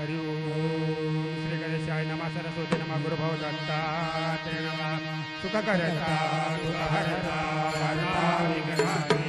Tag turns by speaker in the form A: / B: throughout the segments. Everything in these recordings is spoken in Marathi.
A: हरि श्री गणेशाय नमा सरस्वती नमः गुरुभाव दत्तात्रेय नमः. सुख करता दुःख हरता वार्ता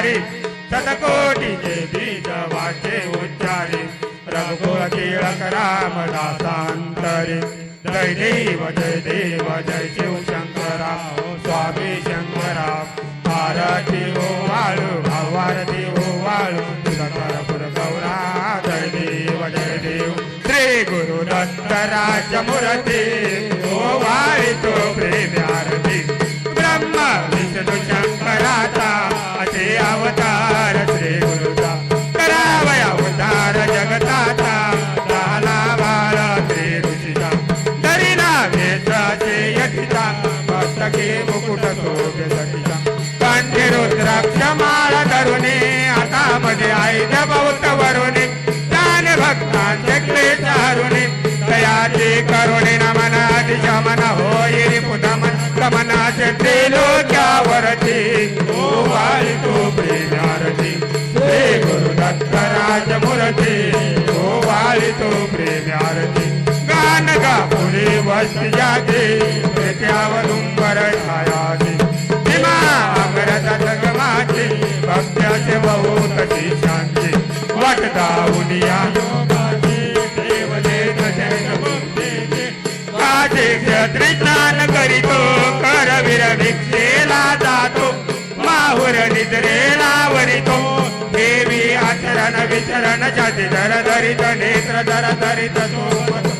A: सुखकारी शतकोटीचे बीज वाचे उच्चारी रघुकुळ टिळक रामदासांतरी जय देव जय देव जय शिव शंकरा स्वामी शंकरा आरती हो वाळू भावारती हो वाळू तुझा गौरा जय देव जय देव। श्री गुरु दत्त मुरती हो वाळी तो प्रेम आरती। ब्रह्म विष्णू मुकुट शोभे सतीचा कंठी रुद्राक्ष माळ धरुणे हातामध्ये आईच्या बहुत वरुणे ज्ञान भक्तांचे क्लेश हरुणे दयाची करुणे नमन शमन होई पुतमन कमनाचे त्रिलोक्यावरती ओ वाळी तो प्रेमारती श्री गुरु दत्त राजमूर्ती ओ वाळी तो प्रेमारती गा पुरी वस्ती जागे प्रेत्यावरुंबर छायाची भीमा. अमरत जगमाची भक्त्याचे बहुत शांती. वाटता उनिया स्नान करीतो करवीर भिक्षेला जातो. माहुर निद्रेला वरितो देवी आचरण विचरण छाती धर धरित नेत्र धर धरित सोबत.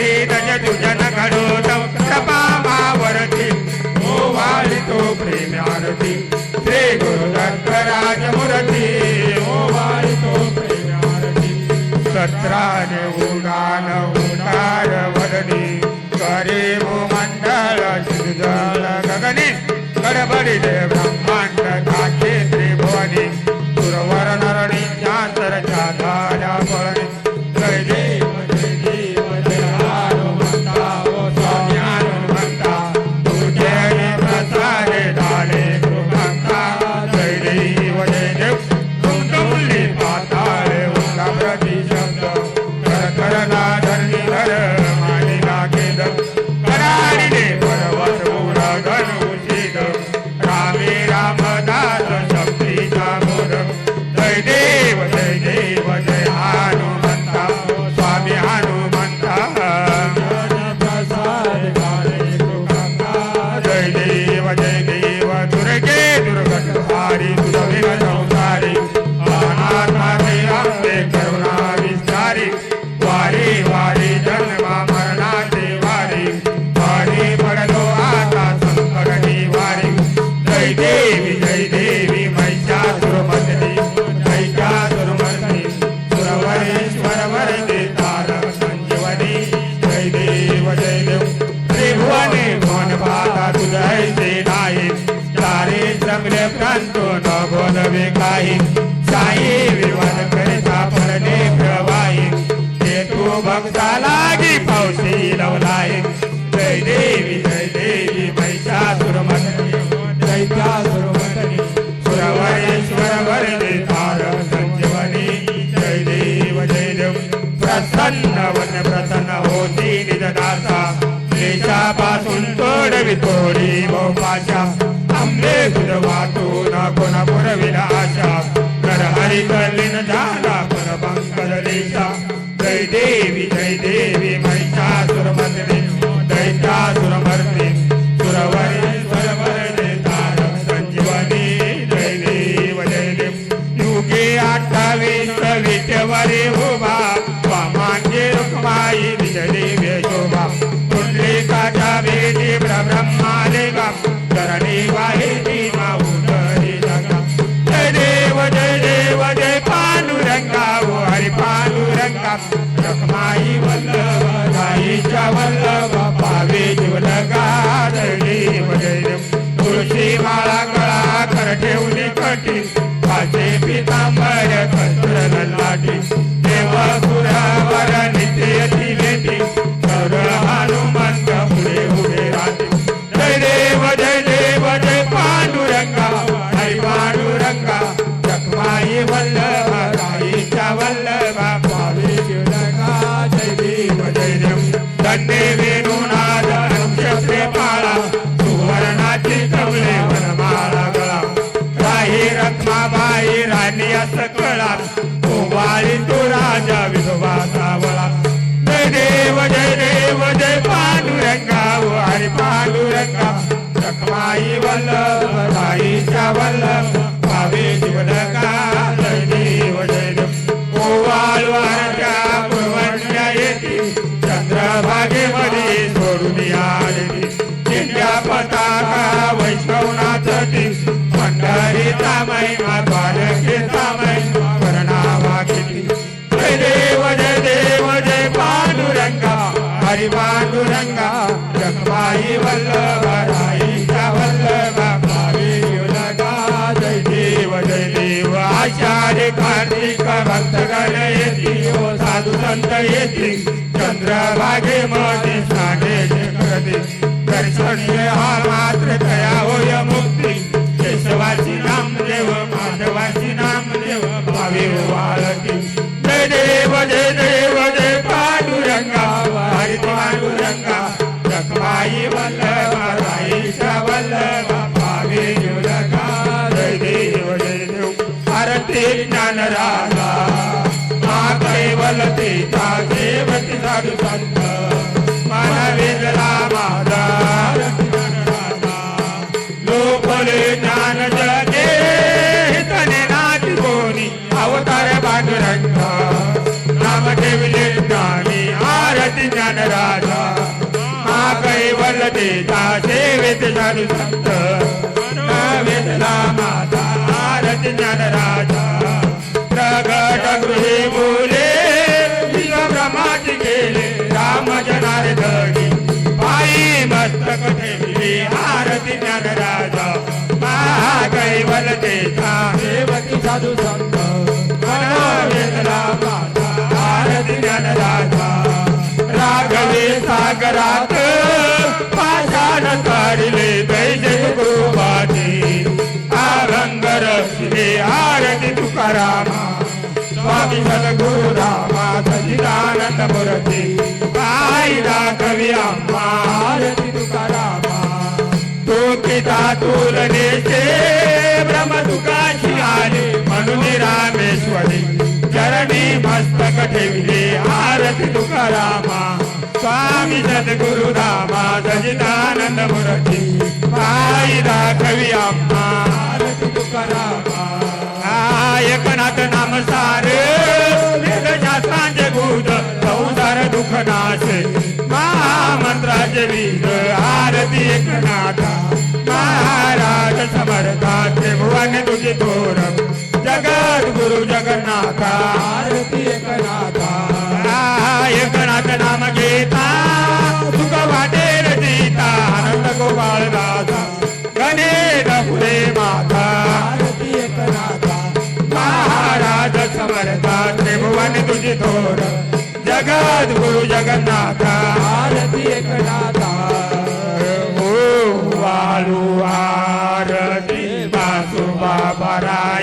A: करी दज तुझन घडोत सपामावरती. ओ वाळितो प्रेम आरती. श्री गुरुदत्त राजमुरती ओ वाळितो प्रेम आरती. सत्रान उडान उडार वरणी करे मो मंडळ श्रीजल गगने. गडबडिले ब्रह्मांड काचे त्रिभुवनी सुरवर नरणी चांतर चाधारा पळणे आठवणे मन भागा तुझायचे नाही सारे जमले प्रांतो न बोलवे काही. साई विवाद करिता परले प्रवाही. ते तू भक्ता लागी पावशी लवलाय पासून तोडवी तोडी मोपाशा आंबे सुरवातून कोणा पुरविला आशा. कर हरी कलीन झाला वल्लभ पावे जीवन गाडली तुळशी माळा कळा कर ठेवली कटी. पाचे पितांबर कंत्र लाटी देवा सुरावर नित्य आई वल्लभ ताईच्या वल्लभ नारायण येतील हो साधू संत येतील. चंद्रभागे मध्ये साधे दर्शन हा मात्र तया होय मुक्ती. केशवाची नामदेव माधवाची नामदेव भावे वाळती जय देव जय देव जय पांडुरंगा. हरी पांडुरंगा. रखमाई वल्लभा राईचा भावे जय देव जय देव. भारती ज्ञानराज. ललिता देवकी साधू संत. मानवेद रामादा लोकले ज्ञान जगे तने नाथ कोणी अवतार पांडुरंग नाम देवले ज्ञान राजा. हा कैवल देता सेवेत साधू संत. आरती ज्ञान राजा महाकैवल देता
B: देवकी साधू संत
A: वेदला माता आरती ज्ञान राजा राघवे सागरात पाषाण काढले दैजे पिता तुलनेचे ब्रह्म तुकाशी आले. म्हणून रामेश्वरी चरणी मस्तक ठेवले. आरती तुकारामा स्वामी सद्गुरु रामा सजितानंद मूर्ती पायी दाखवी आम्हा.
B: आरती तुकारामा
A: एकनाथ नाम सार वेद शास्त्रांचे भूत संसार दुःख नाश त्रिभुवन तुझे जगत गुरु जगन्नाथा
B: आरती एकनाथा
A: एकनाथ नाम घेता सुख सीता आनंद गोपाळ दादा गणेश फुले माता
B: आरती एकनाथा
A: महाराज समर्था त्रिभुवन तुझी थोर जगत गुरु जगन्नाथ
B: आरती एकनाथा
A: ओ बासू बाबा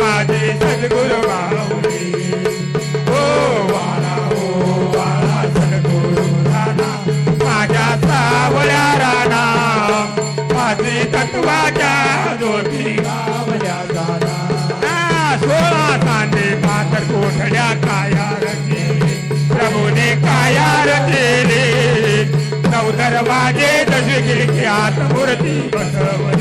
A: माझे सद्गुरु माऊली वाळा वाळा सद्गुरु राणा माझ्या सावळ्या राणा. माझे तत्वाच्या ज्योती
B: गावल्या
A: सोळा पातर कोठड्या काया प्रभूने काया रचले नऊ दरवाजे दशगिरी खिडक्यात मूर्ती बसवली.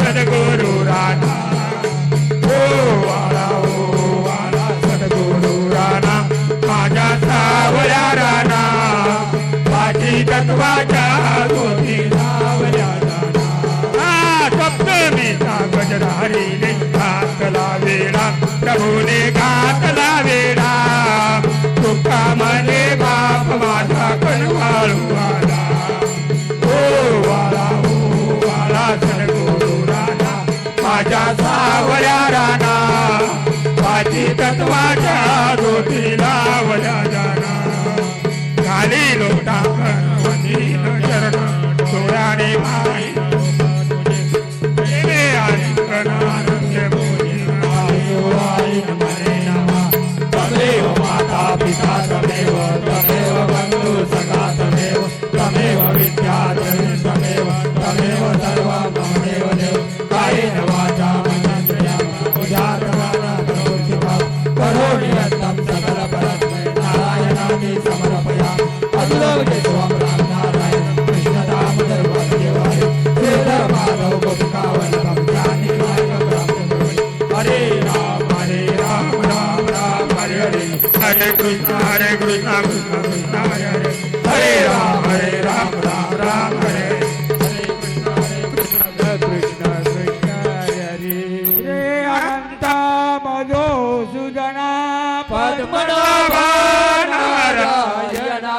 A: सद्गुरु राणा ओ वाळा ओ वाळा सद्गुरु राणा माझ्या सावळ्या राणा माझी तत्वाच्या गोती
B: लावल्या जाणार
A: हा सप्तमीचा गजरारीने घातला वेळा प्रभूने घातला माझी तत्वाच्या
B: हरे
A: कृष्ण कृष्ण कृष्ण हरे हरे हरे राम हरे राम राम राम हरे
B: कृष्ण कृष्ण हरे
C: रे अनंत मधुसूदना
A: पद्मनाभा
B: नारायणा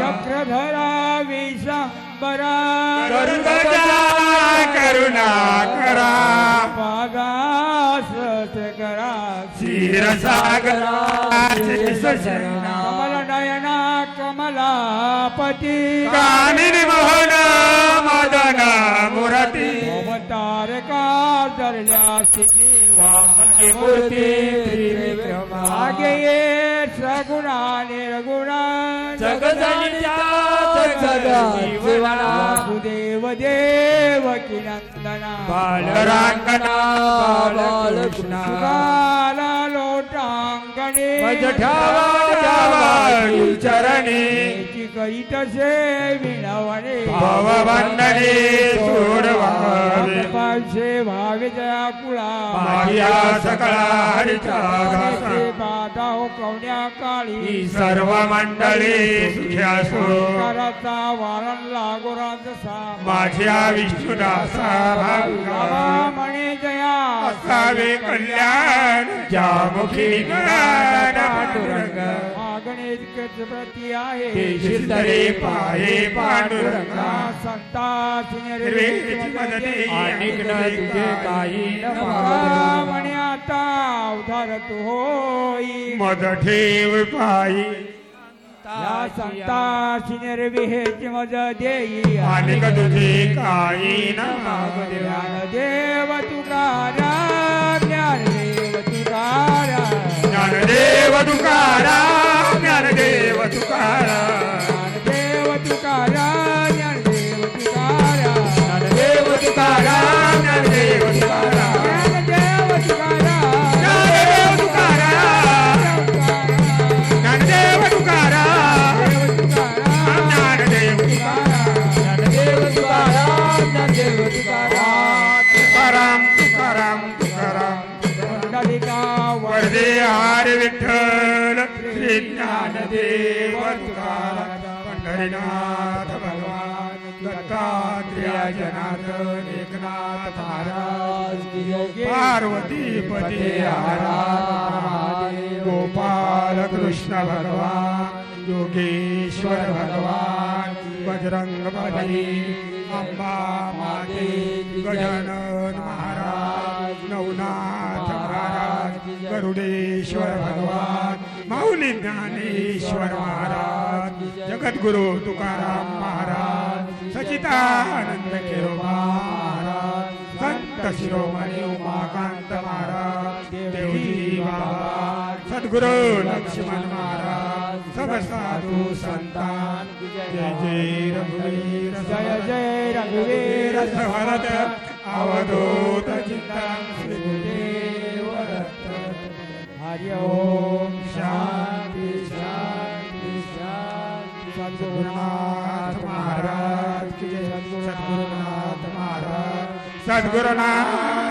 C: चक्रधरा विशंबरा
A: करुणा करा
C: पादास करा
A: क्षीरसागरा
C: कमल नयना कमलापती
A: कामिनी मोहन मदन मुरती
C: अवतारका धरल्या स्थिती
B: मूर्ती त्रिविक्रमा।
C: आगे ये सगुणा निर्गुणा
B: जगदनित्या जगजीवना
C: वासुदेव देव की नंदना।
B: बालरांगणा बालकृष्णा।
C: सुगाला लोटांगणे
B: ठेवा
A: चरणी।
C: से विणवणे
A: भवबंधने सोडवावे।
C: पावशे भावे कुळा
A: माझ्या सकळा हरिचा घासा.
C: बाधा कवण्या काळी
A: ही सर्व मंडळी सुख्यासो
C: करता वारण लागोरा जसा
A: माझ्या विष्णुदासा भागा
C: म्हणे जया
A: असावे कल्याण ज्यामुखी ज्ञान पांडुरंग
C: प्रती आहे
A: केशिस्तरे पाये पांडुरंगा
C: संता
A: निर्वेची मदती
B: अनेक न तुझे काही न
C: म्हणे आता उधार तू होई.
A: मद ठेव पायी.
C: या संताची निर्विहेची मज देई.
A: अनेक तुझे काही न मागू
C: ज्ञान देव तुकारा ज्ञान देव तुकारा
A: ज्ञानदेव तुकारा ज्ञानदेव तुकाराम पंढरीनाथ भगवान दत्तात्रेय जनार्दन एकनाथ महाराज पार्वती पती महाराज गोपाल कृष्ण भगवान योगेश्वर भगवान बजरंग बली अंबा माते गजानन महाराज नवनाथ महाराज गरुडेश्वर भगवान माऊली ज्ञानेश्वर महाराज जगद्गुरु तुकाराम महाराज सचितानंद केरोबा महाराज संत शिरोमणी उमाकांत महाराज देवजी बाबा सद्गुरु लक्ष्मण महाराज सब साधू संतान जय जय रघुवीर
C: जय जय रघुवीर
A: भरत अवधूत चिंतन श्री
C: हरि
A: ओम। शांति शांति शांति। सद्गुरुनाथ महाराज की सद्गुरुनाथ महाराज। सद्गुरुनाथ